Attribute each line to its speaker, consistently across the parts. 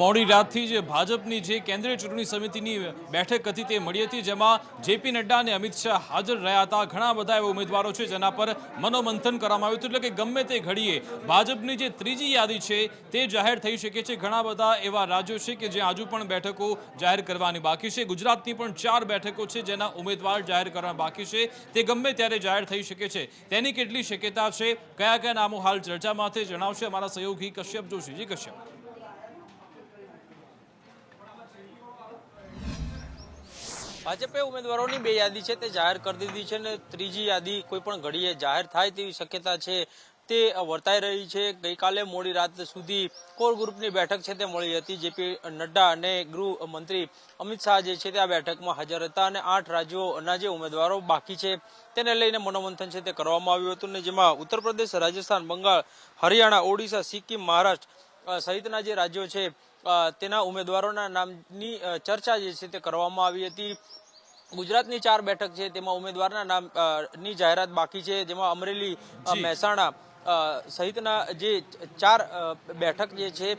Speaker 1: મોડી રાતથી જે ભાજપની જે કેન્દ્રીય ચૂંટણી સમિતિની બેઠક હતી તે મળી હતી, જેમાં જેપી નડ્ડા અને અમિત શાહ હાજર રહ્યા હતા. ઘણા બધા એવા ઉમેદવારો છે જેના પર મનોમંથન કરવામાં આવ્યું હતું. એટલે કે ગમે તે ઘડીએ ભાજપની જે ત્રીજી યાદી છે તે જાહેર થઈ શકે છે. ઘણા બધા એવા રાજ્યો છે કે જ્યાં હજુ પણ બેઠકો જાહેર કરવાની બાકી છે. ગુજરાતની પણ ચાર બેઠકો છે જેના ઉમેદવાર જાહેર કરવા બાકી છે. તે ગમે ત્યારે જાહેર થઈ શકે છે. તેની કેટલી શક્યતા છે? કયા કયા નામો હાલ ચર્ચામાં છે? જણાવશે અમારા સહયોગી કશ્યપ જોશી. જી કશ્યપ.
Speaker 2: ભાજપે ઉમેદવારોની બે યાદી છે તે જાહેર કરી દીધી છે અને ત્રીજી યાદી કોઈ પણ ઘડીએ જાહેર થાય તેવી શક્યતા છે તે વર્તાઈ રહી છે. ગઈકાલે મોડી રાત સુધી કોર ગ્રુપની બેઠક છે તે મળી હતી. જેપી નડ્ડા અને ગૃહમંત્રી અમિત શાહ જે છે તે આ બેઠકમાં હાજર હતા અને આઠ રાજ્યોના જે ઉમેદવારો બાકી છે તેને લઈને મનોમંથન છે તે કરવામાં આવ્યું હતું ને જેમાં ઉત્તર પ્રદેશ, રાજસ્થાન, બંગાળ, હરિયાણા, ઓડિશા, સિક્કિમ, મહારાષ્ટ્ર સહિતના જે રાજ્યો છે તેના ઉમેદવારોના નામની ચર્ચા જે છે તે કરવામાં આવી હતી. ગુજરાતની ચાર બેઠક છે તેમાં ઉમેદવારના નામની જાહેરાત બાકી છે જેમાં અમરેલી મહેસાણા સહિતના જે ચાર બેઠક જે છે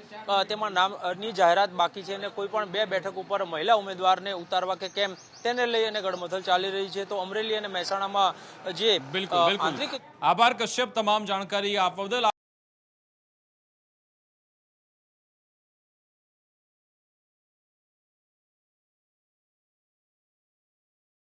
Speaker 2: તેમાં નામની જાહેરાત બાકી છે અને કોઈ પણ બે બેઠક ઉપર મહિલા ઉમેદવારને ઉતારવા કે કેમ તેને લઈ અને ગડમથલ ચાલી રહી છે. તો અમરેલી અને મહેસાણામાં જે
Speaker 1: બિલકુલ આભાર કશ્યપ તમામ જાણકારી આપવા બદલ.